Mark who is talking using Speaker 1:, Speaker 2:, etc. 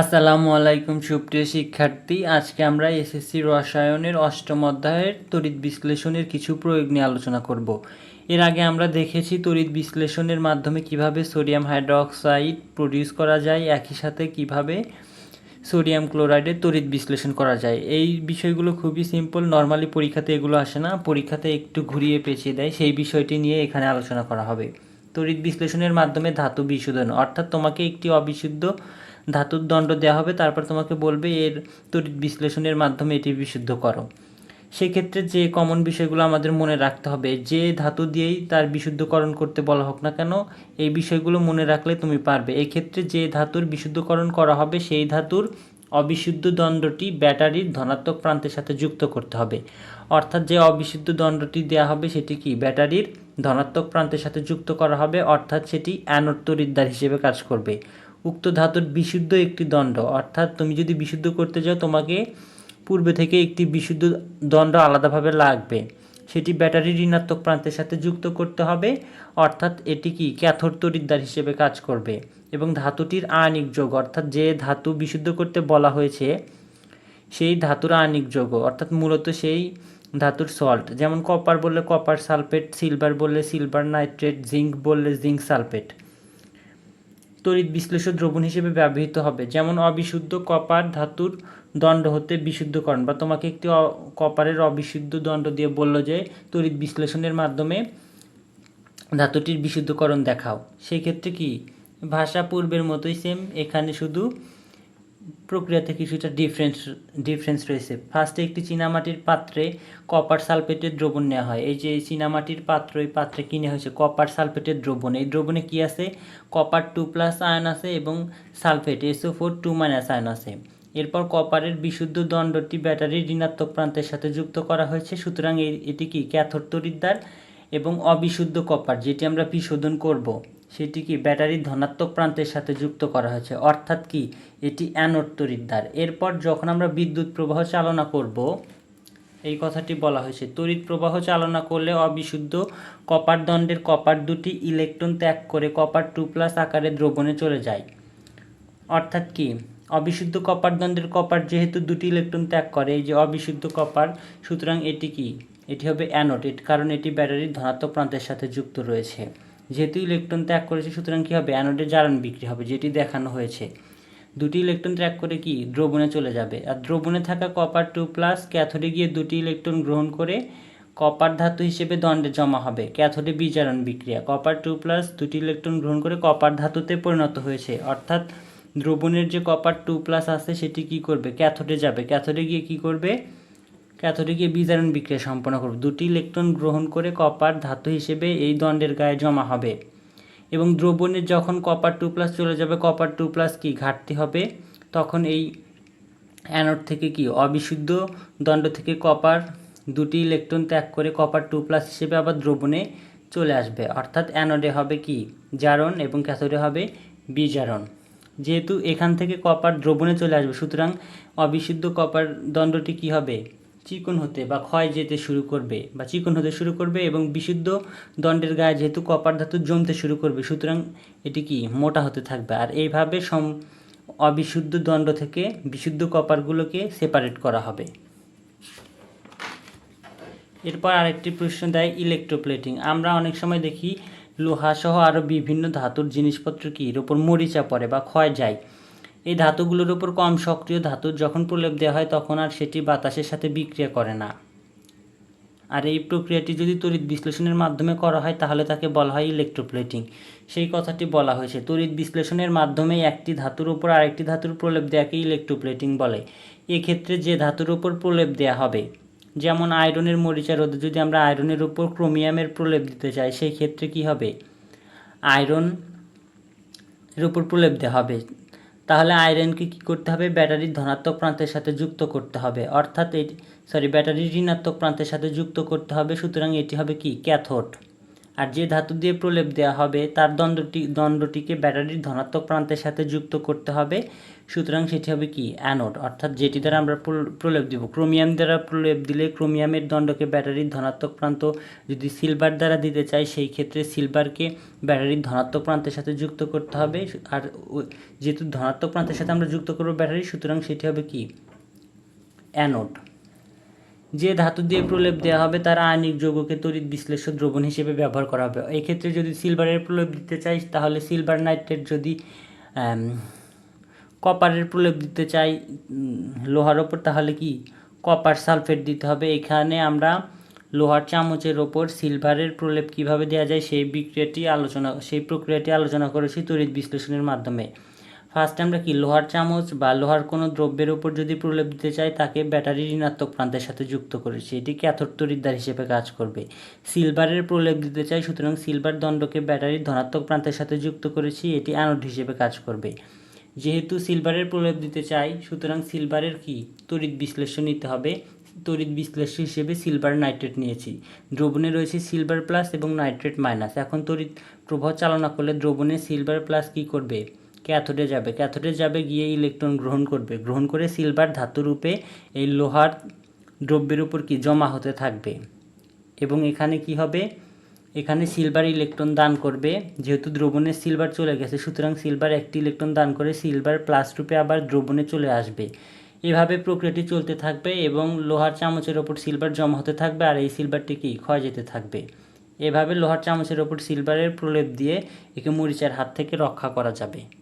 Speaker 1: আসসালামু আলাইকুম, সুপ্রিয় শিক্ষার্থী। আজকে আমরা এসএসসি রসায়নের অষ্টম অধ্যায়ের তড়িৎ বিশ্লেষণের কিছু প্রয়োগ নিয়ে আলোচনা করব। এর আগে আমরা দেখেছি তড়িৎ বিশ্লেষণের মাধ্যমে কীভাবে সোডিয়াম হাইড্রোক্সাইড প্রডিউস করা যায়, একই সাথে কীভাবে সোডিয়াম ক্লোরাইডের তড়িৎ বিশ্লেষণ করা যায়। এই বিষয়গুলো খুবই সিম্পল নর্মালি পরীক্ষাতে এগুলো আসে না। পরীক্ষাতে একটু ঘুরিয়ে পেঁচিয়ে দেয়, সেই বিষয়টি নিয়ে এখানে আলোচনা করা হবে। তড়িৎ বিশ্লেষণের মাধ্যমে ধাতু বিশোধন অর্থাৎ তোমাকে একটি অবিশুদ্ধ ধাতুর দণ্ড দেওয়া হবে, তারপর তোমাকে বলবে এর তড়িৎ বিশ্লেষণের মাধ্যমে এটি বিশুদ্ধ করো। সেক্ষেত্রে যে কমন বিষয়গুলো আমাদের মনে রাখতে হবে, যে ধাতু দিয়েই তার বিশুদ্ধকরণ করতে বলা হোক না কেন, এই বিষয়গুলো মনে রাখলে তুমি পারবে। এই ক্ষেত্রে যে ধাতুর বিশুদ্ধকরণ করা হবে, সেই ধাতুর অবিশুদ্ধ দণ্ডটি ব্যাটারির ধনাত্মক প্রান্তের সাথে যুক্ত করতে হবে। অর্থাৎ যে অবিশুদ্ধ দণ্ডটি দেওয়া হবে, সেটি কি? ব্যাটারির ধনাত্মক প্রান্তের সাথে যুক্ত করা হবে, অর্থাৎ সেটি অ্যানোড তড়িৎদ্বার হিসেবে কাজ করবে। উক্ত ধাতুর বিশুদ্ধ একটি দণ্ড। অর্থাৎ তুমি যদি বিশুদ্ধ করতে যাও তোমাকে পূর্বে থেকে একটি বিশুদ্ধ দণ্ড আলাদাভাবে লাগবে। সেটি ব্যাটারি ঋণাত্মক প্রান্তের সাথে যুক্ত করতে হবে। অর্থাৎ এটি কি? ক্যাথোড তড়িৎদ্বার হিসেবে কাজ করবে। এবং ধাতুটির আয়নিক যোগ, অর্থাৎ যে ধাতু বিশুদ্ধ করতে বলা হয়েছে, সেই ধাতুর আয়নিক যোগ, অর্থাৎ মূলত সেই ধাতুর সল্ট। যেমন কপার বললে কপার সালফেট, সিলভার বললে সিলভার নাইট্রেট জিঙ্ক বললে জিঙ্ক সালফেট। তড়িৎ বিশ্লেষক দ্রবণ হিসেবে ব্যবহৃত হবে। যেমন অবিশুদ্ধ কপার ধাতুর দণ্ড হতে বিশুদ্ধকরণ বা তোমাকে একটি কপারের অবিশুদ্ধ দণ্ড দিয়ে বলল যে তড়িৎ বিশ্লেষণের মাধ্যমে ধাতুটির বিশুদ্ধকরণ দেখাও। সেই ক্ষেত্রে কি? ভাষা পূর্বের মতোই সেম এখানে শুধু প্রক্রিয়াতে কিছুটা ডিফারেন্স ডিফারেন্স রয়েছে। ফার্স্টে একটি চীনামাটির পাত্রে কপার সালফেটের দ্রবণ নেওয়া হয়। এই যে চীনামাটির পাত্র, এই পাত্রে কিনে হয়েছে? কপার সালফেটের দ্রবণ। এই দ্রবণে কি আছে? কপার টু প্লাস আয়ন আছে এবং sulphate SO four two minus ion আছে। এরপর কপারের বিশুদ্ধ দণ্ডটি ব্যাটারির ঋণাত্মক প্রান্তের সাথে যুক্ত করা হয়েছে। সুতরাং এটি কি? ক্যাথোড তড়িৎদ্বার এবং অবিশুদ্ধ কপার যেটি আমরা বিশোধন করব। সেটি কি ব্যাটারির ধনাত্মক প্রান্তের সাথে যুক্ত করা হয়েছে। অর্থাৎ কি? এটি অ্যানোড তড়িৎদ্বার এরপর যখন আমরা বিদ্যুৎ প্রবাহ চালনা করব, এই কথাটি বলা হয়েছে, তড়িৎ প্রবাহ চালনা করলে অবিশুদ্ধ কপার দণ্ডের কপার দুটি ইলেকট্রন ত্যাগ করে কপার টু প্লাস আকারে দ্রবণে চলে যায়। অর্থাৎ কি? অবিশুদ্ধ কপার দণ্ডের কপার যেহেতু দুটি ইলেকট্রন ত্যাগ করে, এই যে অবিশুদ্ধ কপার, সুতরাং এটি কি? এটি হবে অ্যানোড। এর কারণ এটি ব্যাটারির ধনাত্মক প্রান্তের সাথে যুক্ত রয়েছে। যেহেতু ইলেকট্রন ত্যাগ করেছে, সুতরাং কি হবে? অ্যানোডে জারণ বিক্রি হবে, যেটি দেখানো হয়েছে। দুটি ইলেকট্রন ত্যাগ করে কি? দ্রবণে চলে যাবে। আর দ্রবণে থাকা কপার টু প্লাস ক্যাথোডে গিয়ে দুটি ইলেকট্রন গ্রহণ করে কপার ধাতু হিসেবে দণ্ডে জমা হবে। ক্যাথোডে বিজারণ বিক্রিয়া। কপার টু প্লাস দুটি ইলেকট্রন গ্রহণ করে কপার ধাতুতে পরিণত হয়েছে। অর্থাৎ দ্রবণের যে কপার টু প্লাস আছে, সেটি কি করবে? ক্যাথোডে যাবে। ক্যাথোডে গিয়ে কি করবে? ক্যাথোডে গিয়ে বিজারণ বিক্রিয়া সম্পন্ন করবে। দুটি ইলেকট্রন গ্রহণ করে কপার ধাতু হিসেবে এই দণ্ডের গায়ে জমা হবে। এবং দ্রবণের যখন কপার টু প্লাস চলে যাবে, কপার টু প্লাস কি? ঘাটতি হবে। তখন এই অ্যানোড থেকে কি? অবিশুদ্ধ দণ্ড থেকে কপার দুটি ইলেকট্রন ত্যাগ করে কপার টু প্লাস হিসেবে আবার দ্রবণে চলে আসবে। অর্থাৎ অ্যানোডে হবে কি? জারণ এবং ক্যাথোডে হবে বিজারণ। যেহেতু এখান থেকে কপার দ্রবণে চলে আসবে, সুতরাং অবিশুদ্ধ কপার দণ্ডটি কি হবে? চিকন হতে বা ক্ষয় যেতে শুরু করবে বা চিকন হতে শুরু করবে এবং বিশুদ্ধ দণ্ডের গায়ে যেহেতু কপার ধাতু জমতে শুরু করবে, সুতরাং এটি কি মোটা হতে থাকবে। আর এইভাবে সম অবিশুদ্ধ দণ্ড থেকে বিশুদ্ধ কপারগুলোকে সেপারেট করা হবে। এরপর আরেকটি প্রশ্ন দেয় ইলেকট্রোপ্লেটিং আমরা অনেক সময় দেখি লোহা সহ আরও বিভিন্ন ধাতুর জিনিসপত্র কি এর উপর মরিচা পড়ে বা ক্ষয় যায়। এই ধাতুগুলোর উপর কম সক্রিয় ধাতুর যখন প্রলেপ দেওয়া হয়, তখন আর সেটি বাতাসের সাথে বিক্রিয়া করে না। আর এই প্রক্রিয়াটি যদি তড়িৎ বিশ্লেষণের মাধ্যমে করা হয়, তাহলে তাকে বলা হয় ইলেকট্রোপ্লেটিং সেই কথাটি বলা হয়েছে। তড়িৎ বিশ্লেষণের মাধ্যমে একটি ধাতুর উপর আরেকটি ধাতুর প্রলেপ দেওয়াকে ইলেকট্রোপ্লেটিং বলে। এক্ষেত্রে যে ধাতুর উপর প্রলেপ দেওয়া হবে, যেমন আয়রনের মরিচা রোধে যদি আমরা আয়রনের উপর ক্রোমিয়ামের প্রলেপ দিতে চাই, সেই ক্ষেত্রে কি হবে? আয়রন এর উপর প্রলেপ দেওয়া হবে। তাহলে আয়রনকে কী করতে হবে? ব্যাটারির ধনাত্মক প্রান্তের সাথে যুক্ত করতে হবে। অর্থাৎ এটি সরি ব্যাটারির ঋণাত্মক প্রান্তের সাথে যুক্ত করতে হবে। সুতরাং এটি হবে কি? ক্যাথোড। আর যে ধাতু দিয়ে প্রলেপ দেওয়া হবে, তার দণ্ডটি দণ্ডটিকে ব্যাটারির ধনাত্মক প্রান্তের সাথে যুক্ত করতে হবে। সুতরাং সেটি হবে কি? অ্যানোড, অর্থাৎ যেটি দ্বারা আমরা প্রল- প্রলেপ দিব। ক্রোমিয়াম দ্বারা প্রলেপ দিলে ক্রোমিয়ামের দণ্ডকে ব্যাটারির ধনাত্মক প্রান্ত যদি সিলভার দ্বারা দিতে চাই সেই ক্ষেত্রে সিলভারকে ব্যাটারির ধনাত্মক প্রান্তের সাথে যুক্ত করতে হবে। আর যেহেতু ধনাত্মক প্রান্তের সাথে আমরা যুক্ত করব ব্যাটারি, সুতরাং সেটি হবে কি? অ্যানোড। যে ধাতু দিয়ে প্রলেপ দেওয়া হবে, তার আয়নিক যৌগকে তড়িৎ বিশ্লেষ্য দ্রবণ হিসেবে ব্যবহার করা হবে। এক্ষেত্রে যদি সিলভারের প্রলেপ দিতে চাই, তাহলে সিলভার নাইট্রেট যদি কপারের প্রলেপ দিতে চাই লোহার ওপর, তাহলে কি? কপার সালফেট দিতে হবে। এখানে আমরা লোহার চামচের ওপর সিলভারের প্রলেপ কীভাবে দেওয়া যায়, সেই বিক্রিয়াটি আলোচনা, সেই প্রক্রিয়াটি আলোচনা করেছি তড়িৎ বিশ্লেষণের মাধ্যমে। ফার্স্ট আমরা কি, লোহার চামচ বা লোহার কোনো দ্রব্যের উপর যদি প্রলেপ দিতে চাই, তাকে ব্যাটারি ঋণাত্মক প্রান্তের সাথে যুক্ত করেছি। এটি ক্যাথোড তড়িৎদ্বার হিসেবে কাজ করবে? সিলভারের প্রলেপ দিতে চাই, সুতরাং সিলভার দণ্ডকে ব্যাটারির ধনাত্মক প্রান্তের সাথে যুক্ত করেছি, এটি অ্যানোড হিসেবে কাজ করবে। যেহেতু সিলভারের প্রলেপ দিতে চাই, সুতরাং সিলভারের কি? তড়িৎ বিশ্লেষণ নিতে হবে। তড়িৎ বিশ্লেষ্য হিসেবে সিলভার নাইট্রেট নিয়েছি। দ্রবণে রয়েছে সিলভার প্লাস এবং নাইট্রেট মাইনাস এখন তড়িৎ প্রবাহ চালনা করলে দ্রবণে সিলভার প্লাস কি করবে? ক্যাথোডে যাবে। ক্যাথোডে যাবে গিয়ে ইলেকট্রন গ্রহণ করবে। গ্রহণ করে সিলভার ধাতুরূপে এই লোহার দ্রব্যের উপর কি জমা হতে থাকবে। এবং এখানে কি হবে? এখানে সিলভার ইলেকট্রন দান করবে। যেহেতু দ্রবণে সিলভার চলে গেছে, সুতরাং সিলভার একটি ইলেকট্রন দান করে সিলভার প্লাস রূপে আবার দ্রবণে চলে আসবে। এভাবে প্রক্রিয়াটি চলতে থাকবে এবং লোহার চামচের ওপর সিলভার জমা হতে থাকবে আর এই সিলভারটি কি? ক্ষয় যেতে থাকবে। এভাবে লোহার চামচের ওপর সিলভারের প্রলেপ দিয়ে একে মরিচার হাত থেকে রক্ষা করা যাবে।